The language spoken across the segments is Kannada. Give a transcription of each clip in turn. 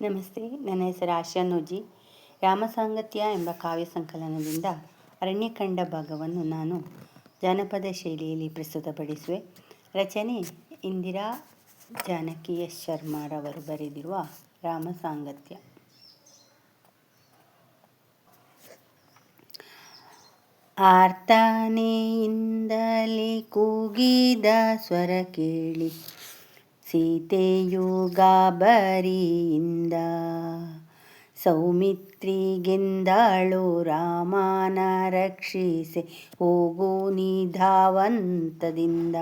ನಮಸ್ತೆ, ನನ್ನ ಹೆಸರು ಆಶಾ ನೋಜಿ. ರಾಮಸಾಂಗತ್ಯ ಎಂಬ ಕಾವ್ಯ ಸಂಕಲನದಿಂದ ಅರಣ್ಯಕಂಡ ಭಾಗವನ್ನು ನಾನು ಜಾನಪದ ಶೈಲಿಯಲ್ಲಿ ಪ್ರಸ್ತುತಪಡಿಸುವೆ. ರಚನೆ ಇಂದಿರಾ ಜಾನಕಿಯ ಶರ್ಮಾರವರು ಬರೆದಿರುವ ರಾಮಸಾಂಗತ್ಯ. ಆರ್ತಾನೆಯಿಂದಲೇ ಕೂಗಿದ ಸ್ವರ ಕೇಳಿ. ಸೀತೆಯು ಗಾಬರಿಯಿಂದ ಸೌಮಿತ್ರಿಗೆಂದಾಳು ರಾಮನ ರಕ್ಷಿಸೆ ಹೋಗು ನಿಧಾವಂತದಿಂದ.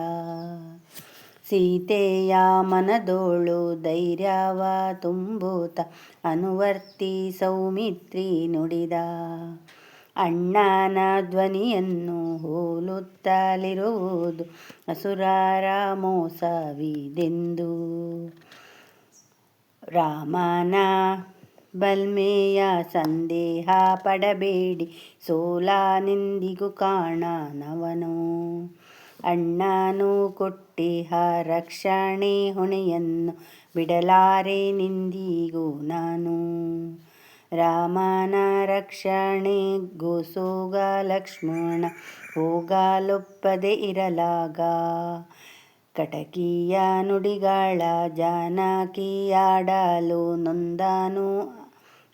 ಸೀತೆಯ ಮನದೋಳು ಧೈರ್ಯವ ತುಂಬುತ್ತ ಅನುವರ್ತಿ ಸೌಮಿತ್ರಿ ನುಡಿದ ಅಣ್ಣನ ಧ್ವನಿಯನ್ನು ಹೋಲುತ್ತಲಿರುವುದು ಅಸುರಾರ ಮೋಸವಿದೆಂದು. ರಾಮನ ಬಲ್ಮೆಯ ಸಂದೇಹ ಪಡಬೇಡಿ, ಸೋಲಾನೆಂದಿಗೂ ಕಾಣನವನು. ಅಣ್ಣನು ಕೊಟ್ಟಿಹ ರಕ್ಷಣೆ ಹೊಣೆಯನ್ನು ಬಿಡಲಾರೆ ನಿಂದಿಗೂ ನಾನು. ರಾಮನ ರಕ್ಷಣೆ ಗೋಸೋಗ ಲಕ್ಷ್ಮಣ, ಹೋಗಾಲೊಪ್ಪದೆ ಇರಲಾಗ. ಕಟಕಿಯ ನುಡಿಗಳ ಜಾನಕಿಯಾಡಲು ನೊಂದನು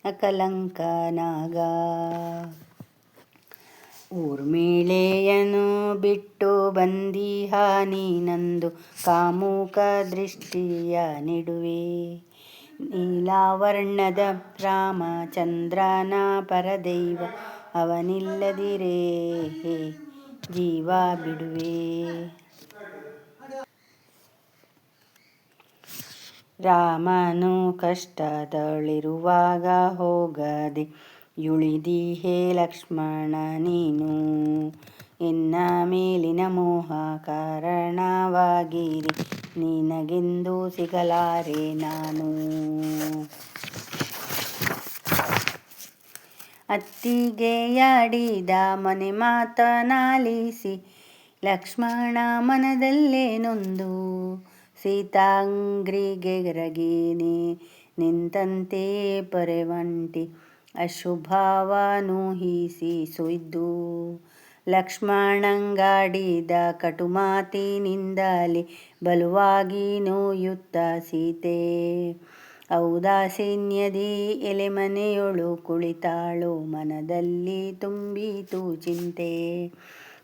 ಅಕಲಂಕನಾಗ. ಊರ್ಮಿಳೆಯನು ಬಿಟ್ಟು ಬಂದಿಹ ನೀನಂದು ಕಾಮುಕ ದೃಷ್ಟಿಯ ನಿಡುವೆ. ನೀಲಾವರ್ಣದ ರಾಮಚಂದ್ರನ ಪರದೈವ ಅವನಿಲ್ಲದಿರೇ. ಜೀವ ಬಿಡುವೆ. ರಾಮನು ಕಷ್ಟದಲ್ಲಿರುವಾಗ ಹೋಗದೆ ಹೇ ಲಕ್ಷ್ಮಣ, ನೀನು ಎನ್ನ ಮೇಲಿನ ಮೋಹ ಕಾರಣವಾಗಿರಿ. ನಿನಗೆಂದು ಸಿಗಲಾರೆ ನಾನು? ಅತ್ತಿಗೆಯಾಡಿದ ಮನೆ ಮಾತನಾಲಿಸಿ, ಲಕ್ಷ್ಮಣ ಮನದಲ್ಲೇ ನೊಂದು, ಸೀತಾಂಗ್ರಿಗೆ ರಗೀನಿ ನಿಂತಂತೆ ಪೊರೆವಂಟಿ ಅಶುಭವನೂಹಿಸಿ ಸೊಯ್ದು. ಲಕ್ಷ್ಮಣಂಗಾಡಿದ ಕಟುಮಾತಿನಿಂದಲೇ ಬಲುವಾಗಿ ನೋಯುತ್ತ ಸೀತೆ. ಔದಾಸೀನ್ಯದಿ ಎಲೆಮನೆಯೊಳು ಕುಳಿತಾಳು, ಮನದಲ್ಲಿ ತುಂಬಿತು ಚಿಂತೆ.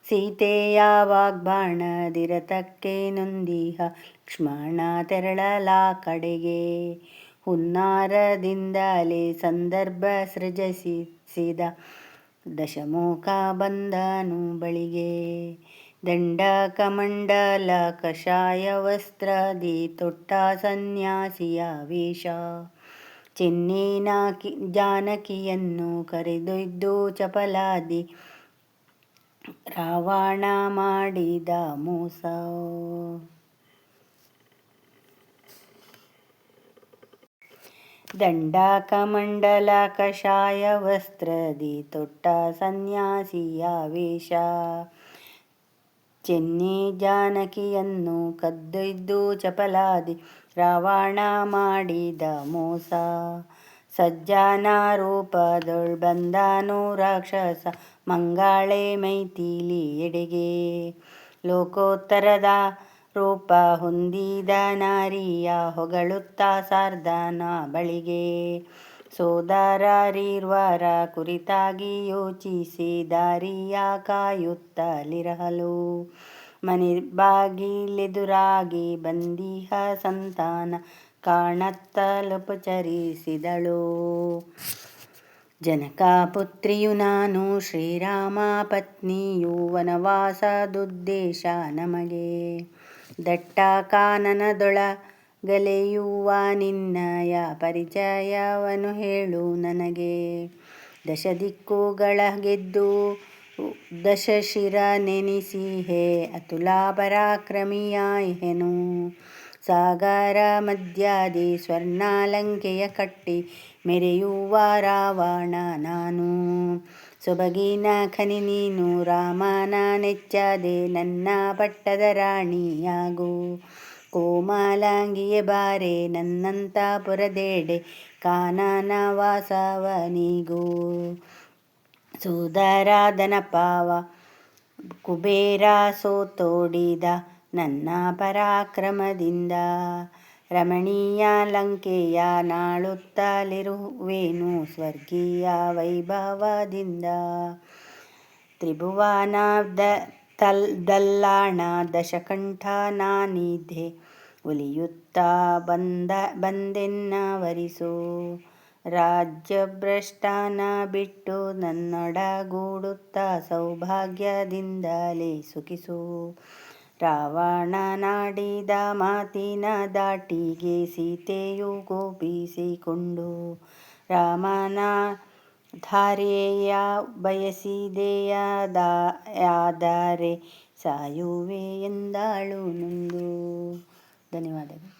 ಸೀತೆಯ ವಾಗ್ಬಾಣದಿರತಕ್ಕೆ ನೊಂದಿಹ, ಲಕ್ಷ್ಮಣ ತೆರಳಲ ಕಡೆಗೆ. ಹುನ್ನಾರದಿಂದಲೇ ಸಂದರ್ಭ ಸೃಜಿಸಿದ ದಶಮುಖ ಬಂದನು ಬಳಿಗೆ. ದಂಡ ಕಮಂಡಲ ಕಷಾಯ ವಸ್ತ್ರದಿ ತೊಟ್ಟ ಸನ್ಯಾಸಿಯ ವೇಷ. ಚೆನ್ನೇನಾಕಿ ಜಾನಕಿಯನ್ನು ಕರೆದೊಯ್ದು ಚಪಲಾದಿ ರಾವಣ ಮಾಡಿದ ಮೋಸ. ದಂಡಕಮಂಡಲ ಕಷಾಯ ವಸ್ತ್ರದಿ ತೊಟ್ಟ ಸನ್ಯಾಸಿಯ ವೇಷ. ಚೆನ್ನಿ ಜಾನಕಿಯನ್ನು ಕದ್ದೊಯ್ದು ಚಪಲಾದಿ ರಾವಣ ಮಾಡಿದ ಮೋಸ. ಸಜ್ಜನ ರೂಪದೊಳ್ ಬಂದನು ರಾಕ್ಷಸ ಮಂಗಾಳೆ ಮೈಥಿಲಿ ಎಡೆಗೆ. ಲೋಕೋತ್ತರದ ರೂಪ ಹೊಂದಿದ ನಾರಿಯ ಹೊಗಳುತ್ತ ಸಾರ್ಧನ ಬಳಿಗೆ. ಸೋದರರಿರ್ವರ ಕುರಿತಾಗಿ ಯೋಚಿಸಿ ದಾರಿಯ ಕಾಯುತ್ತಲಿರಹಲು ಮನೆ ಬಾಗಿಲೆದುರಾಗಿ ಬಂದಿಹ ಸಂತಾನ ಕಾಣತ್ತಲುಪಚರಿಸಿದಳು ಜನಕ ಪುತ್ರಿಯು ನಾನು, ಶ್ರೀರಾಮ ಪತ್ನಿಯು ವನವಾಸದುದ್ದೇಶ ನಮಗೆ. ದಟ್ಟ ಗಲೆಯುವ ನಿನ್ನಯ ಪರಿಚಯವನು ಹೇಳು ನನಗೆ. ದಶ ದಿಕ್ಕುಗಳ ಗೆದ್ದು ದಶಶಿರ ನೆನೆಸಿ ಹೇ ಅತುಲ ಪರಾಕ್ರಮಿಯಾಯ್ಹೆನು ಸಾಗರ ಮಧ್ಯಾದಿ ಸ್ವರ್ಣಾಲಂಕೆಯ ಕಟ್ಟಿ, ಮೆರೆಯುವ ರಾವಣ ನಾನು. ಸೊಬಗಿನ ಖನಿ ನೀನು ರಾಮ ನೆಚ್ಚದೆ ನನ್ನ ಪಟ್ಟದ ರಾಣಿಯಾಗು. ಕೋಮಲಾಂಗಿಯೇ ಬಾರೆ ನನ್ನಂತಪುರದೆಡೆ ಕಾನನ ವಾಸವನಿಗೂ. ಸುಧರಾಧನ ಪಾವ, ಕುಬೇರ ಸೋತೋಡಿದ ನನ್ನ ಪರಾಕ್ರಮದಿಂದ. ರಮಣೀಯ ಲಂಕೆಯ ನಾಳುತ್ತಲಿರುವೇನು ಸ್ವರ್ಗೀಯ ವೈಭವದಿಂದ. ತ್ರಿಭುವನ ತಲ್ ದಲ್ಲಾಣ ದಶಕಂಠ ನಾನಿದ್ದೆ ಉಲಿಯುತ್ತ ಬಂದ ರಾಜ್ಯ ರಾಜ್ಯಭ್ರಷ್ಟನ ಬಿಟ್ಟು ನನ್ನೊಡಗೂಡುತ್ತ ಸೌಭಾಗ್ಯದಿಂದಲೇ ಸುಖಿಸು. ರಾವಣನಾಡಿದ ಮಾತಿನ ದಾಟಿಗೆ ಸೀತೆಯು ಕೋಪಿಸಿಕೊಂಡು ರಾಮನ ಧಾರೆಯ ಬಯಸಿದೆಯಾದರೆ ಸಾಯುವೆ ಎಂದಾಳು ನೊಂದು. ಧನ್ಯವಾದಗಳು.